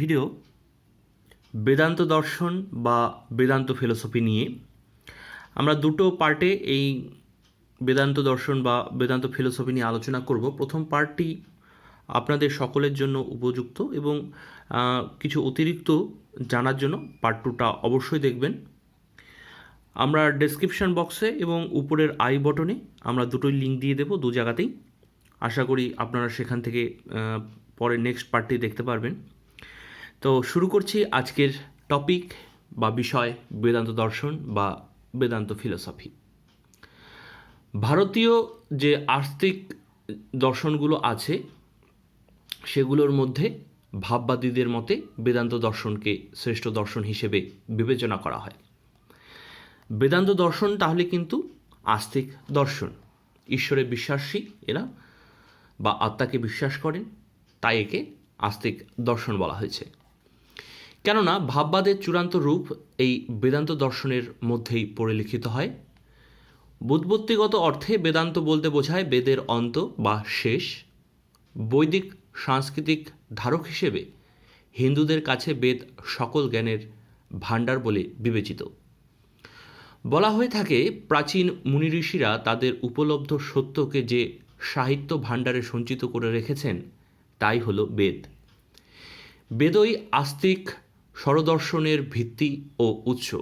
Video Vedanta দর্শন বা Vedanta philosophy নিয়ে আমরা দুটো পার্টে এই বেদান্ত দর্শন বা বেদান্ত ফিলোসফি নিয়ে আলোচনা করব। প্রথম পার্টটি আপনাদের সকলের জন্য উপযুক্ত এবং কিছু অতিরিক্ত জানার জন্য পার্ট টুটা অবশ্যই দেখবেন। আমরা ডেসক্রিপশন বক্সে এবং উপরের আই বটনে আমরা দুটোই লিঙ্ক দিয়ে দেবো দু জায়গাতেই। আশা করি আপনারা সেখান থেকে পরে নেক্সট পার্টটি দেখতে পারবেন। তো শুরু করছি আজকের টপিক বা বিষয়, বেদান্ত দর্শন বা বেদান্ত ফিলোসফি ভারতীয় যে আস্তিক দর্শনগুলো আছে, সেগুলোর মধ্যে ভাববাদীদের মতে বেদান্ত দর্শনকে শ্রেষ্ঠ দর্শন হিসেবে বিবেচনা করা হয়। বেদান্ত দর্শন তাহলে কিন্তু আস্তিক দর্শন। ঈশ্বরে বিশ্বাসী এরা বা আত্মাকে বিশ্বাস করেন, তাই একে আস্তিক দর্শন বলা হয়েছে। কেননা ভাববাদের চূড়ান্ত রূপ এই বেদান্ত দর্শনের মধ্যেই পরিলিখিত হয়। বুদ্বত্তিগত অর্থে বেদান্ত বলতে বোঝায় বেদের অন্ত বা শেষ। বৈদিক সাংস্কৃতিক ধারক হিসেবে হিন্দুদের কাছে বেদ সকল জ্ঞানের ভাণ্ডার বলে বিবেচিত। বলা হয়ে থাকে, প্রাচীন মুনি ঋষিরা তাদের উপলব্ধ সত্যকে যে সাহিত্য ভাণ্ডারে সঞ্চিত করে রেখেছেন, তাই হলো বেদ। বেদই আস্তিক স্বরদর্শনের ভিত্তি ও উৎস।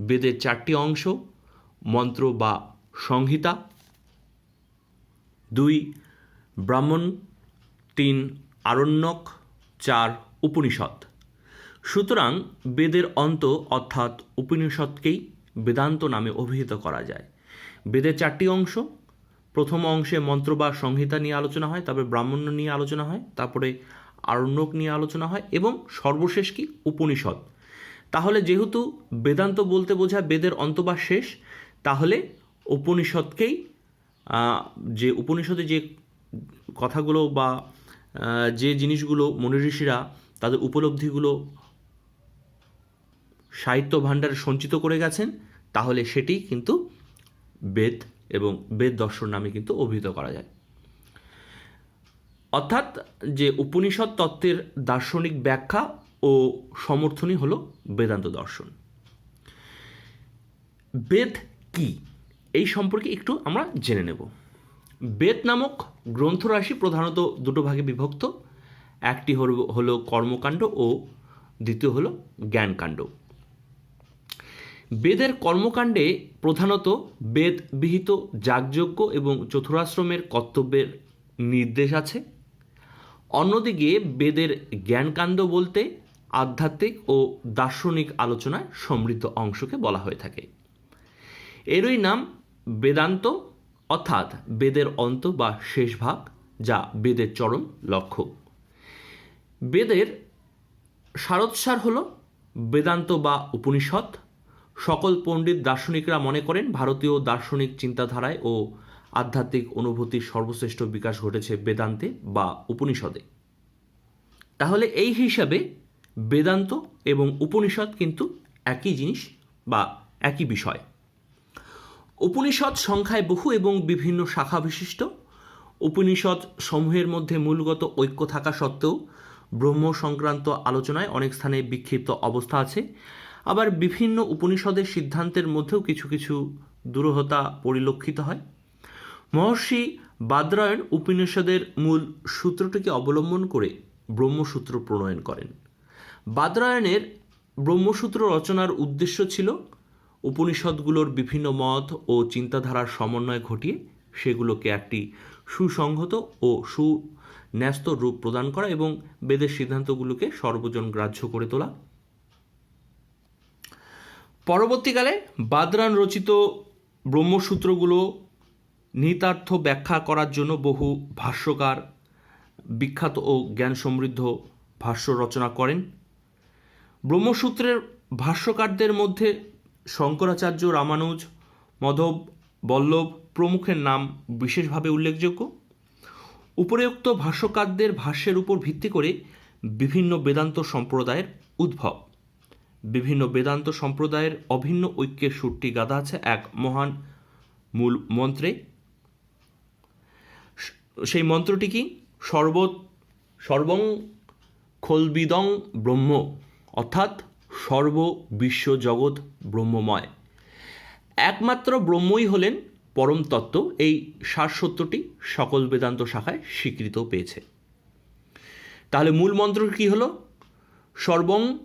বেদের চারটি অংশ, মন্ত্র বা সংহিতা। দুই, ব্রাহ্মণ। তিন, আরণ্যক। চার উপনিষদ সুতরাং বেদের অন্ত অর্থাৎ উপনিষদকেই বেদান্ত নামে অভিহিত করা যায়। বেদের চারটি অংশ, প্রথম অংশে মন্ত্র বা সংহিতা নিয়ে আলোচনা হয়, তারপরে ব্রাহ্মণ্য নিয়ে আলোচনা হয়, তারপরে আরণ্যক নিয়ে আলোচনা হয় এবং সর্বশেষ কি? উপনিষদ। তাহলে যেহেতু বেদান্ত বলতে বোঝায় বেদের অন্ত বা শেষ, তাহলে উপনিষদকেই যে উপনিষদে যে কথাগুলো বা যে জিনিসগুলো মনি ঋষিরা তাদের উপলব্ধিগুলো সাহিত্য ভাণ্ডারে সঞ্চিত করে গেছেন, তাহলে সেটি কিন্তু বেদ এবং বেদ দর্শন নামে কিন্তু অভিহিত করা যায়। অর্থাৎ যে উপনিষদ তত্ত্বের দার্শনিক ব্যাখ্যা ও সমর্থনই হল বেদান্ত দর্শন। বেদ কি? এই সম্পর্কে একটু আমরা জেনে নেব। বেদ নামক গ্রন্থরাশি প্রধানত দুটো ভাগে বিভক্ত। একটি হল, হলো কর্মকাণ্ড ও দ্বিতীয় হলো জ্ঞানকাণ্ড। বেদের কর্মকাণ্ডে প্রধানত বেদ বিহিত যাগযজ্ঞ এবং চতুরাশ্রমের কর্তব্যের নির্দেশ আছে। অন্যদিকে বেদের জ্ঞানকাণ্ড বলতে আধ্যাত্মিক ও দার্শনিক আলোচনায় সমৃদ্ধ অংশকে বলা হয়ে থাকে। এরই নাম বেদান্ত, অর্থাৎ বেদের অন্ত বা শেষ ভাগ, যা বেদের চরম লক্ষ্য। বেদের সারৎসার হল বেদান্ত বা উপনিষদ সকল পণ্ডিত দার্শনিকরা মনে করেন, ভারতীয় দার্শনিক চিন্তাধারায় ও আধ্যাত্মিক অনুভূতির সর্বশ্রেষ্ঠ বিকাশ ঘটেছে বেদান্তে বা উপনিষদে। তাহলে এই হিসাবে বেদান্ত এবং উপনিষদ কিন্তু একই জিনিস বা একই বিষয়। উপনিষদ সংখ্যায় বহু এবং বিভিন্ন শাখা বিশিষ্ট। উপনিষদ সমূহের মধ্যে মূলগত ঐক্য থাকা সত্ত্বেও ব্রহ্ম সংক্রান্ত আলোচনায় অনেক স্থানে বিক্ষিপ্ত অবস্থা আছে। আবার বিভিন্ন উপনিষদের সিদ্ধান্তের মধ্যেও কিছু কিছু দুরূহতা পরিলক্ষিত হয়। মহর্ষি বাদরায়ণ উপনিষদের মূল সূত্রটিকে অবলম্বন করে ব্রহ্মসূত্র প্রণয়ন করেন। বাদরায়ণের ব্রহ্মসূত্র রচনার উদ্দেশ্য ছিল উপনিষদগুলোর বিভিন্ন মত ও চিন্তাধারার সমন্বয় ঘটিয়ে সেগুলোকে একটি সুসংহত ও সুন্যস্ত রূপ প্রদান করা এবং বেদের সিদ্ধান্তগুলোকে সর্বজন গ্রাহ্য করে তোলা। পরবর্তীকালে বাদরান রচিত ব্রহ্মসূত্রগুলো নিহিতার্থ ব্যাখ্যা করার জন্য বহু ভাষ্যকার বিখ্যাত ও জ্ঞান সমৃদ্ধ ভাষ্য রচনা করেন। ব্রহ্মসূত্রের ভাষ্যকারদের মধ্যে শঙ্করাচার্য রামানুজ, মধব বল্লভ প্রমুখের নাম বিশেষভাবে উল্লেখযোগ্য। উপরোক্ত ভাষ্যকারদের ভাষ্যের উপর ভিত্তি করে বিভিন্ন বেদান্ত সম্প্রদায়ের উদ্ভব। বিভিন্ন বেদান্ত সম্প্রদায়ের অভিন্ন ঐক্যের সুরটি গাদা আছে এক মহান মূল মন্ত্রে সেই মন্ত্রটি কি? সর্ব সর্বং খোলবিদং ব্রহ্ম, অর্থাৎ সর্ব বিশ্ব জগৎ ব্রহ্মময়। একমাত্র ব্রহ্মই হলেন পরম তত্ত্ব, এই সারসত্যটি সকল বেদান্ত শাখায় স্বীকৃত পেয়েছে। তাহলে মূল মন্ত্র কি হল? সর্বং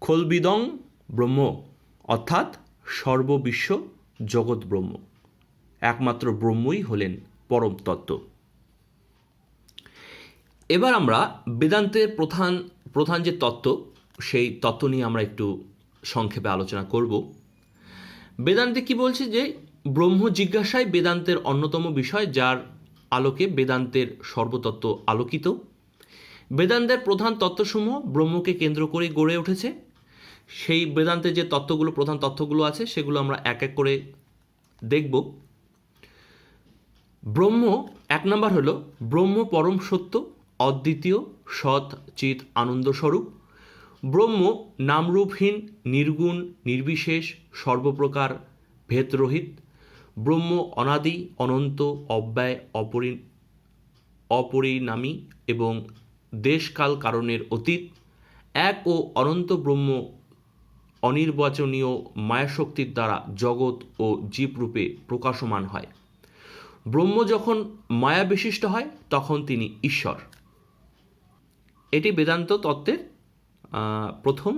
খোলবিদং ব্রহ্ম, অর্থাৎ সর্ববিশ্ব জগৎ ব্রহ্ম। একমাত্র ব্রহ্মই হলেন পরম তত্ত্ব। এবার আমরা বেদান্তের প্রধান প্রধান যে তত্ত্ব, সেই তত্ত্ব নিয়ে আমরা একটু সংক্ষেপে আলোচনা করব। বেদান্তে কি বলছে যে, ব্রহ্ম জিজ্ঞাসাই বেদান্তের অন্যতম বিষয়, যার আলোকে বেদান্তের সর্বতত্ত্ব আলোকিত। বেদান্তের প্রধান তত্ত্বসমূহ ব্রহ্মকে কেন্দ্র করে গড়ে উঠেছে। সেই বেদান্তের যে তত্ত্বগুলো, প্রধান তত্ত্বগুলো আছে, সেগুলো আমরা এক এক করে দেখব। ব্রহ্ম, এক নম্বর হলো, ব্রহ্ম পরম সত্য অদ্বিতীয়, সৎ চিত আনন্দস্বরূপ। ব্রহ্ম নামরূপহীন, নির্গুণ, নির্বিশেষ, সর্বপ্রকার, ভেদরহিত। ব্রহ্ম অনাদি, অনন্ত, অব্যয়, অপরি, অপরিণামী এবং দেশকাল কারণের অতীত। এক ও অনন্ত ব্রহ্ম অনির্বাচনীয় মায়াশক্তির দ্বারা জগৎ ও জীবরূপে প্রকাশমান হয়। ব্রহ্ম যখন মায়া বিশিষ্ট হয়, তখন তিনি ঈশ্বর। এটি বেদান্ত তত্ত্বের প্রথম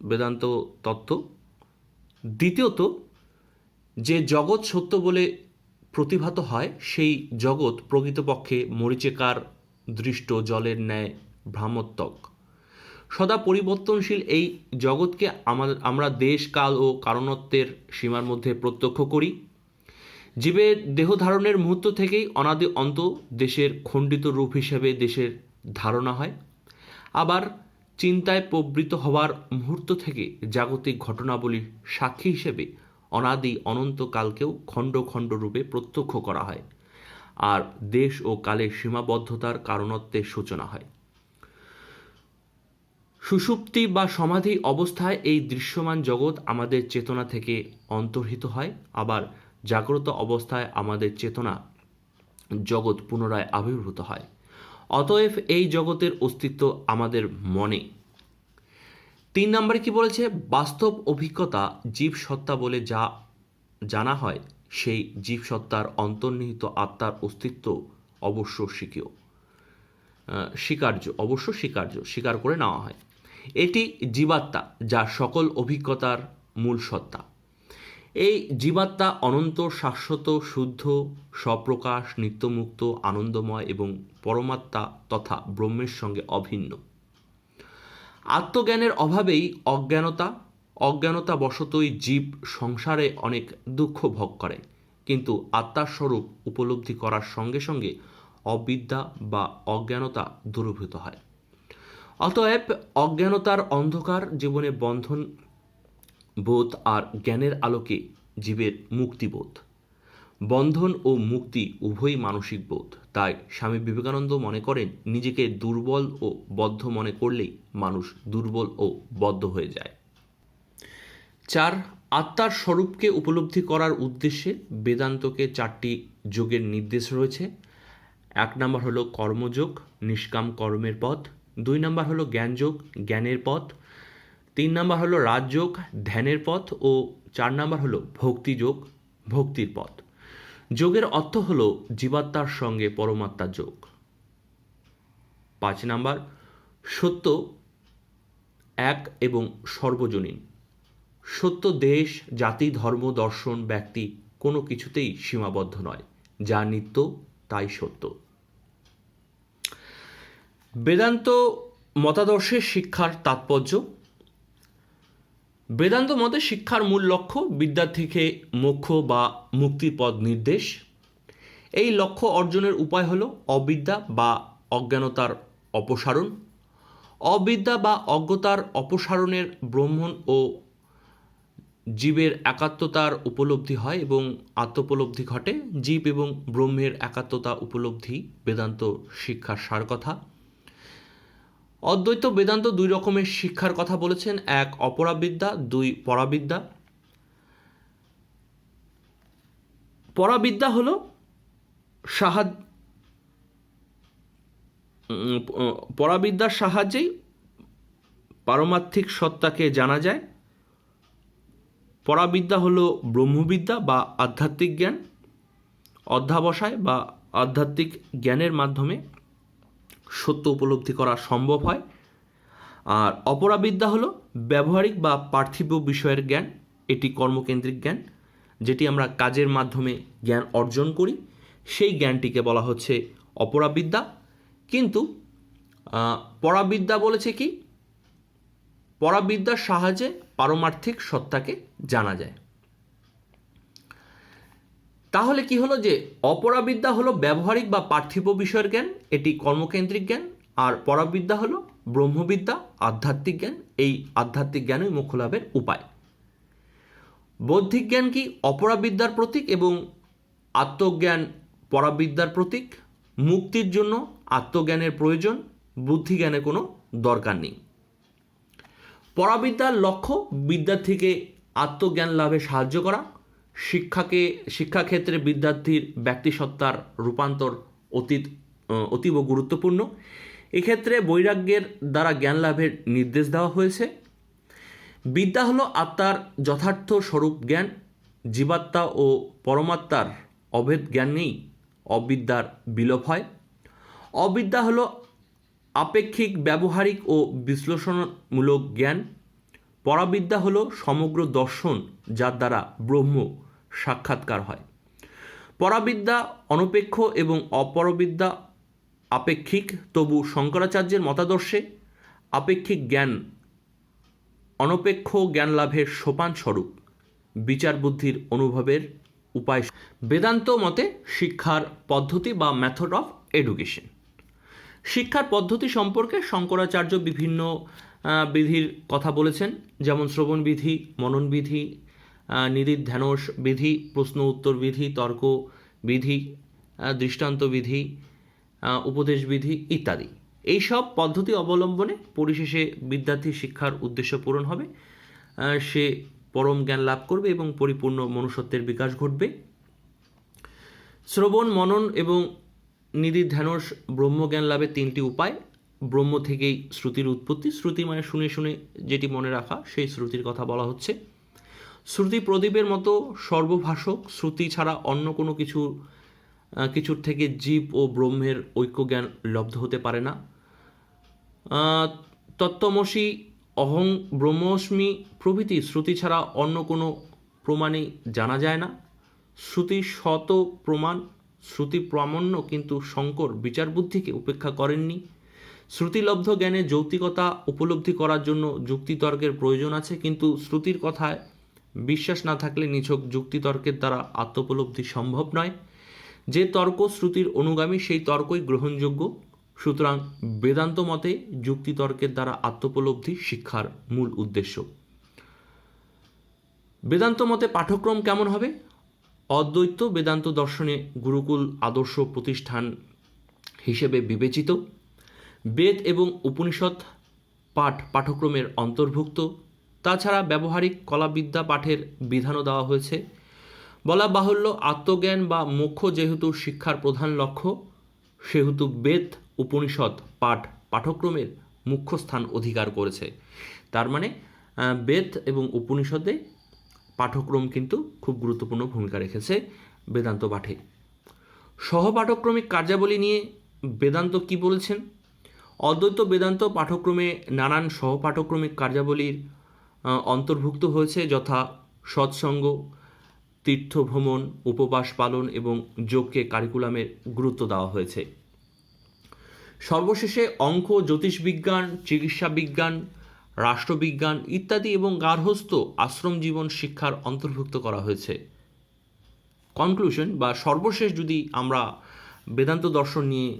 বেদান্ত তত্ত্ব। দ্বিতীয়ত, যে জগৎ সত্য বলে প্রতিভাত হয়, সেই জগৎ প্রকৃতপক্ষে মরিচেকার, দৃষ্ট, জলের ন্যায় ভ্রামত্মক সদা পরিবর্তনশীল এই জগৎকে আমরা দেশ, কাল ও কারণত্বের সীমার মধ্যে প্রত্যক্ষ করি। জীবের দেহ ধারণের মুহূর্ত থেকেই অনাদি অন্ত দেশের খণ্ডিত রূপ হিসেবে দেশের ধারণা হয়। আবার চিন্তায় প্রবৃত হওয়ার মুহূর্ত থেকে জাগতিক ঘটনাবলীর সাক্ষী হিসেবে অনাদি অনন্তকালকেও খণ্ড খণ্ড রূপে প্রত্যক্ষ করা হয় আর দেশ ও কালের সীমাবদ্ধতার কারণত্বের সূচনা হয়। সুষুপ্তি বা সমাধি অবস্থায় এই দৃশ্যমান জগৎ আমাদের চেতনা থেকে অন্তর্হিত হয়, আবার জাগ্রত অবস্থায় আমাদের চেতনা জগৎ পুনরায় আবির্ভূত হয়। অতএব এই জগতের অস্তিত্ব আমাদের মনে। তিন নম্বরে কি বলেছে? বাস্তব অভিজ্ঞতা জীব সত্তা বলে যা জানা হয়, সেই জীব সত্তার অন্তর্নিহিত আত্মার অস্তিত্ব অবশ্য স্বীকীয় স্বীকার্য, অবশ্য স্বীকার্য, স্বীকার করে নেওয়া হয়। এটি জীবাত্মা যা সকল অভিজ্ঞতার মূল সত্তা। এই জীবাত্মা অনন্ত, শাশ্বত, শুদ্ধ স্বপ্রকাশ নিত্যমুক্ত, আনন্দময় এবং পরমাত্মা তথা ব্রহ্মের সঙ্গে অভিন্ন। আত্মজ্ঞানের অভাবেই অজ্ঞানতা অজ্ঞানতা বশতই জীব সংসারে অনেক দুঃখ ভোগ করে, কিন্তু আত্মার স্বরূপ উপলব্ধি করার সঙ্গে সঙ্গে অবিদ্যা বা অজ্ঞানতা দূরীভূত হয়। অতএব অজ্ঞানতার অন্ধকার জীবনে বন্ধন বোধ আর জ্ঞানের আলোকে জীবের মুক্তিবোধ। বন্ধন ও মুক্তি উভয়ই মানসিক বোধ। তাই স্বামী বিবেকানন্দ মনে করেন, নিজেকে দুর্বল ও বদ্ধ মনে করলেই মানুষ দুর্বল ও বদ্ধ হয়ে যায়। চার, আত্মার স্বরূপকে উপলব্ধি করার উদ্দেশ্যে বেদান্তকে চারটি যোগের নির্দেশ রয়েছে। এক নম্বর হলো কর্মযোগ, নিষ্কাম কর্মের পথ। দুই নম্বর হলো জ্ঞানযোগ, জ্ঞানের পথ। তিন নাম্বার হলো রাজযোগ ধ্যানের পথ ও চার নম্বর হলো ভক্তিযোগ ভক্তির পথ। যোগের অর্থ হলো জীবাত্মার সঙ্গে পরমাত্মার যোগ। পাঁচ নাম্বার, সত্য এক এবং সর্বজনীন। সত্য দেশ, জাতি, ধর্ম, দর্শন, ব্যক্তি কোনো কিছুতেই সীমাবদ্ধ নয়। যা নিত্য, তাই সত্য। বেদান্ত মতাদর্শের শিক্ষার তাৎপর্য বেদান্ত মতে শিক্ষার মূল লক্ষ্য বিদ্যার্থীকে মোক্ষ বা মুক্তির পদ নির্দেশ। এই লক্ষ্য অর্জনের উপায় হলো অবিদ্যা বা অজ্ঞানতার অপসারণ। অবিদ্যা বা অজ্ঞতার অপসারণের ব্রহ্মণ ও জীবের একাত্মতার উপলব্ধি হয় এবং আত্মোপলব্ধি ঘটে। জীব এবং ব্রহ্মের একাত্মতা উপলব্ধি বেদান্ত শিক্ষার সার কথা। অদ্বৈত বেদান্ত দুই রকমের শিক্ষার কথা বলেছেন, এক অপরাবিদ্যা, দুই পরাবিদ্যা। পরাবিদ্যা হলো সাহায্য পরাবিদ্যার সাহায্যেই পারমার্থিক সত্তাকে জানা যায়। পরাবিদ্যা হলো ব্রহ্মবিদ্যা বা আধ্যাত্মিক জ্ঞান, অধ্যাবসায় বা আধ্যাত্মিক জ্ঞানের মাধ্যমে। সত্য উপলব্ধি করা সম্ভব হয়। আর অপরাবিদ্যা হলো ব্যবহারিক বা পার্থিব বিষয়ের জ্ঞান, এটি কর্মকেন্দ্রিক জ্ঞান, যেটি আমরা কাজের মাধ্যমে জ্ঞান অর্জন করি। সেই জ্ঞানটিকে বলা হচ্ছে অপরাবিদ্যা। কিন্তু পরাবিদ্যা বলেছে কি? পরাবিদ্যার সাহায্যে পারমার্থিক সত্তাকে জানা যায়। তাহলে কি হলো যে অপরাবিদ্যা হলো ব্যবহারিক বা পার্থিব বিষয়ের জ্ঞান, এটি কর্মকেন্দ্রিক জ্ঞান, আর পরাবিদ্যা হলো ব্রহ্মবিদ্যা, আধ্যাত্মিক জ্ঞান, এই আধ্যাত্মিক জ্ঞানই মোক্ষ লাভের উপায়। বৌদ্ধিক জ্ঞান কি অপরাবিদ্যার প্রতীক এবং আত্মজ্ঞান পরাবিদ্যার প্রতীক? মুক্তির জন্য আত্মজ্ঞানের প্রয়োজন বুদ্ধিজ্ঞানের কোনো দরকার নেই। পরাবিদ্যার লক্ষ্য বিদ্যার্থীকে আত্মজ্ঞান লাভে সাহায্য করা শিক্ষাকে, শিক্ষাক্ষেত্রে বিদ্যার্থীর ব্যক্তিসত্তার রূপান্তর অতীত অতীব গুরুত্বপূর্ণ। এক্ষেত্রে বৈরাগ্যের দ্বারা জ্ঞান লাভের নির্দেশ দেওয়া হয়েছে। বিদ্যা হলো আত্মার যথার্থ স্বরূপ জ্ঞান। জীবাত্মা ও পরমাত্মার অভেদ জ্ঞান নেই, অবিদ্যার বিলোপ হয়। অবিদ্যা হলো আপেক্ষিক, ব্যবহারিক ও বিশ্লেষণমূলক জ্ঞান। পরাবিদ্যা হলো সমগ্র দর্শন যার দ্বারা ব্রহ্ম সাক্ষাৎকার হয়। পরাবিদ্যা অনপেক্ষ এবং অপরবিদ্যা আপেক্ষিক, তবু শঙ্করাচার্যের মতাদর্শে আপেক্ষিক জ্ঞান অনপেক্ষ জ্ঞান লাভের সোপান স্বরূপ, বিচার বুদ্ধির অনুভবের উপায় বেদান্ত মতে শিক্ষার পদ্ধতি বা মেথড অফ এডুকেশন শিক্ষার পদ্ধতি সম্পর্কে শঙ্করাচার্য বিভিন্ন বিধির কথা বলেছেন যেমন শ্রবণ বিধি মনন বিধি আহ, নিদিধ্যানস বিধি প্রশ্ন উত্তর বিধি তর্ক বিধি দৃষ্টান্ত বিধি উপদেশ বিধি ইত্যাদি। এইসব পদ্ধতি অবলম্বনে পরিশেষে বিদ্যার্থী শিক্ষার উদ্দেশ্য পূরণ হবে। সে পরম জ্ঞান লাভ করবে এবং পরিপূর্ণ মনুষ্যত্বের বিকাশ ঘটবে। শ্রবণ মনন এবং নিধিধ্যানস ব্রহ্মজ্ঞান লাভের তিনটি উপায়। ব্রহ্ম থেকেই শ্রুতির উৎপত্তি। শ্রুতি মানে শুনে শুনে যেটি মনে রাখা, সেই শ্রুতির কথা বলা হচ্ছে। শ্রুতি প্রদীপের মতো সর্বভাষক, শ্রুতি ছাড়া অন্য কোনো কিছু কিছুর থেকে জীব ও ব্রহ্মের ঐক্যজ্ঞান লব্ধ হতে পারে না। তত্ত্বমসি অহং ব্রহ্মস্মি প্রভৃতি শ্রুতি ছাড়া অন্য কোনো প্রমাণই জানা যায় না। শ্রুতি শত প্রমাণ শ্রুতি প্রামাণ্য কিন্তু শঙ্কর বিচার বুদ্ধিকে উপেক্ষা করেননি। শ্রুতিলব্ধ জ্ঞানে যৌক্তিকতা উপলব্ধি করার জন্য যুক্তিতর্কের প্রয়োজন আছে, কিন্তু শ্রুতির কথায় বিশ্বাস না থাকলে নিছক যুক্তিতর্কের দ্বারা আত্মোপলব্ধি সম্ভব নয়। যে তর্ক শ্রুতির অনুগামী, সেই তর্কই গ্রহণযোগ্য। সুতরাং বেদান্ত মতে যুক্তিতর্কের দ্বারা আত্মোপলব্ধি শিক্ষার মূল উদ্দেশ্য। বেদান্ত মতে পাঠ্যক্রম কেমন হবে? অদ্বৈত বেদান্ত দর্শনে গুরুকুল আদর্শ প্রতিষ্ঠান হিসেবে বিবেচিত। বেদ এবং উপনিষদ পাঠ পাঠ্যক্রমের অন্তর্ভুক্ত। তাছাড়া ব্যবহারিক কলাবিদ্যা পাঠের বিধানও দেওয়া হয়েছে। বলা বাহুল্য আত্মজ্ঞান বা মুখ্য যেহেতু শিক্ষার প্রধান লক্ষ্য, সেহেতু বেদ উপনিষদ পাঠ পাঠ্যক্রমের মুখ্য স্থান অধিকার করেছে। তার মানে বেদ এবং উপনিষদে পাঠ্যক্রম কিন্তু খুব গুরুত্বপূর্ণ ভূমিকা রেখেছে বেদান্ত পাঠে। সহপাঠক্রমিক কার্যাবলী নিয়ে বেদান্ত কি বলেছেন? অদ্বৈত বেদান্ত পাঠ্যক্রমে নানান সহপাঠক্রমিক কার্যাবলীর অন্তর্ভুক্ত হয়েছে যথা সৎসঙ্গ তীর্থ ভ্রমণ উপবাস পালন এবং যোগকে কারিকুলামের গুরুত্ব দেওয়া হয়েছে। সর্বশেষে অঙ্ক, জ্যোতিষবিজ্ঞান, চিকিৎসা বিজ্ঞান, রাষ্ট্রবিজ্ঞান ইত্যাদি এবং গার্হস্থ্য আশ্রম জীবন শিক্ষার অন্তর্ভুক্ত করা হয়েছে। কনক্লুশন বা সর্বশেষ যদি আমরা বেদান্ত দর্শন নিয়ে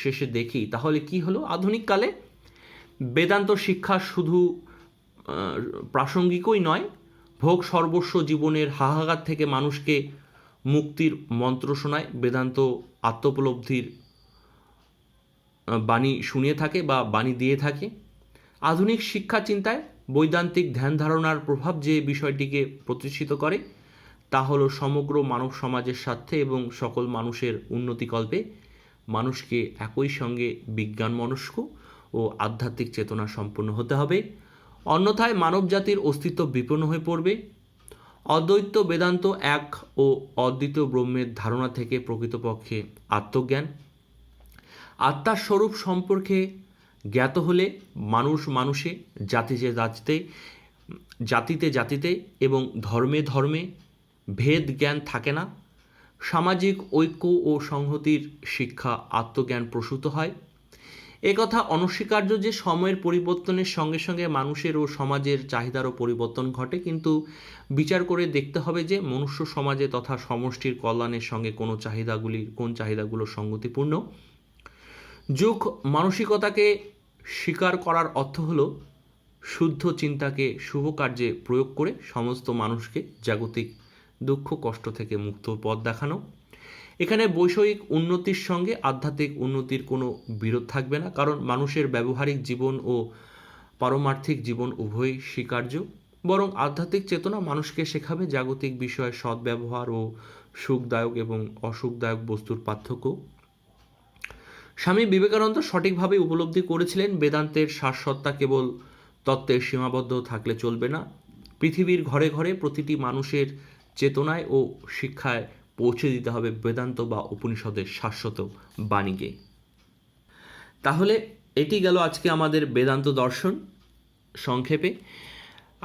শেষে দেখি। তাহলে কি হলো? আধুনিক কালে বেদান্ত শিক্ষা শুধু প্রাসঙ্গিকই নয়, ভোগ সর্বস্ব জীবনের হাহাকার থেকে মানুষকে মুক্তির মন্ত্র শোনায়, বেদান্ত আত্মোপলব্ধির বাণী শুনিয়ে থাকে বা বাণী দিয়ে থাকে। আধুনিক শিক্ষা চিন্তায় বৈদান্তিক ধ্যান ধারণার প্রভাব যে বিষয়টিকে প্রতিষ্ঠিত করে, তা হলো সমগ্র মানব সমাজের স্বার্থে এবং সকল মানুষের উন্নতিকল্পে মানুষকে একই সঙ্গে বিজ্ঞান মনস্ক ও আধ্যাত্মিক চেতনা সম্পন্ন হতে হবে। অন্যথায় মানব জাতির অস্তিত্ব বিপন্ন হয়ে পড়বে। অদ্বৈত বেদান্ত এক ও অদ্বিতীয় ব্রহ্মের ধারণা থেকে প্রকৃতপক্ষে আত্মজ্ঞান। আত্মার স্বরূপ সম্পর্কে জ্ঞাত হলে মানুষ মানুষে জাতিতে জাতিতে জাতিতে জাতিতে এবং ধর্মে ধর্মে ভেদ জ্ঞান থাকে না। সামাজিক ঐক্য ও সংহতির শিক্ষা আত্মজ্ঞান প্রসূত হয়। একথা অনস্বীকার্য যে সময়ের পরিবর্তনের সঙ্গে সঙ্গে মানুষের ও সমাজের চাহিদারও পরিবর্তন ঘটে, কিন্তু বিচার করে দেখতে হবে যে মনুষ্য সমাজে তথা সমষ্টির কল্যাণের সঙ্গে কোনো চাহিদাগুলির কোন চাহিদাগুলো সঙ্গতিপূর্ণ। যুগ মানসিকতাকে স্বীকার করার অর্থ হল শুদ্ধ চিন্তাকে শুভ কার্যে প্রয়োগ করে সমস্ত মানুষকে জাগতিক দুঃখ, কষ্ট থেকে মুক্ত পথ দেখানো। এখানে বৈষয়িক উন্নতির সঙ্গে আধ্যাত্মিক উন্নতির কোনো বিরোধ থাকবে না, কারণ মানুষের ব্যবহারিক জীবন ও পারমার্থিক জীবন উভয়ই স্বীকার্য। বরং আধ্যাত্মিক চেতনা মানুষকে শেখাবে জাগতিক বিষয়ে সদ্ব্যবহার ও সুখদায়ক এবং অসুখদায়ক বস্তুর পার্থক্য। স্বামী বিবেকানন্দ সঠিকভাবে উপলব্ধি করেছিলেন, বেদান্তের শাশ্বততা কেবল তত্ত্বের সীমাবদ্ধ থাকলে চলবে না। পৃথিবীর ঘরে ঘরে প্রতিটি মানুষের চেতনায় ও শিক্ষায় পৌঁছে দিতে হবে বেদান্ত বা উপনিষদের শাশ্বত বাণীকে। তাহলে এটি গেল আজকে আমাদের বেদান্ত দর্শন সংক্ষেপে।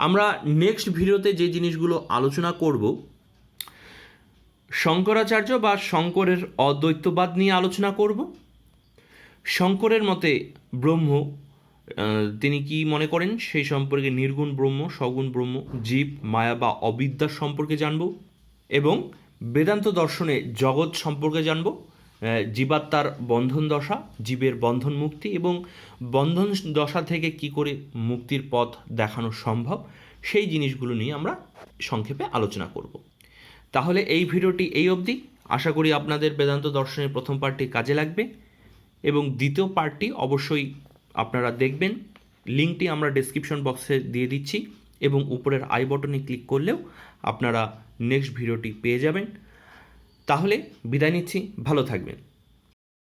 আমরা নেক্সট ভিডিওতে যে জিনিসগুলো আলোচনা করব, শঙ্করাচার্য বা শঙ্করের অদ্বৈতবাদ নিয়ে আলোচনা করব। শঙ্করের মতে ব্রহ্ম তিনি কি মনে করেন? সেই সম্পর্কে নির্গুণ ব্রহ্ম, সগুণ ব্রহ্ম, জীব, মায়া বা অবিদ্যা সম্পর্কে জানব এবং বেদান্ত দর্শনে জগৎ সম্পর্কে জানব জীবাত্মার বন্ধন দশা, জীবের বন্ধন মুক্তি এবং বন্ধন দশা থেকে কি করে মুক্তির পথ দেখানো সম্ভব, সেই জিনিসগুলো নিয়ে আমরা সংক্ষেপে আলোচনা করব। তাহলে এই ভিডিওটি এই অবধি। আশা করি আপনাদের বেদান্ত দর্শনের প্রথম পার্টটি কাজে লাগবে এবং দ্বিতীয় পার্টটি অবশ্যই আপনারা দেখবেন, লিঙ্কটি আমরা ডেসক্রিপশন বক্সে দিয়ে দিচ্ছি এবং উপরের আই বটনে ক্লিক করলেও আপনারা নেক্সট ভিডিওটি পেয়ে যাবেন। তাহলে বিদায় নিচ্ছি, ভালো থাকবেন।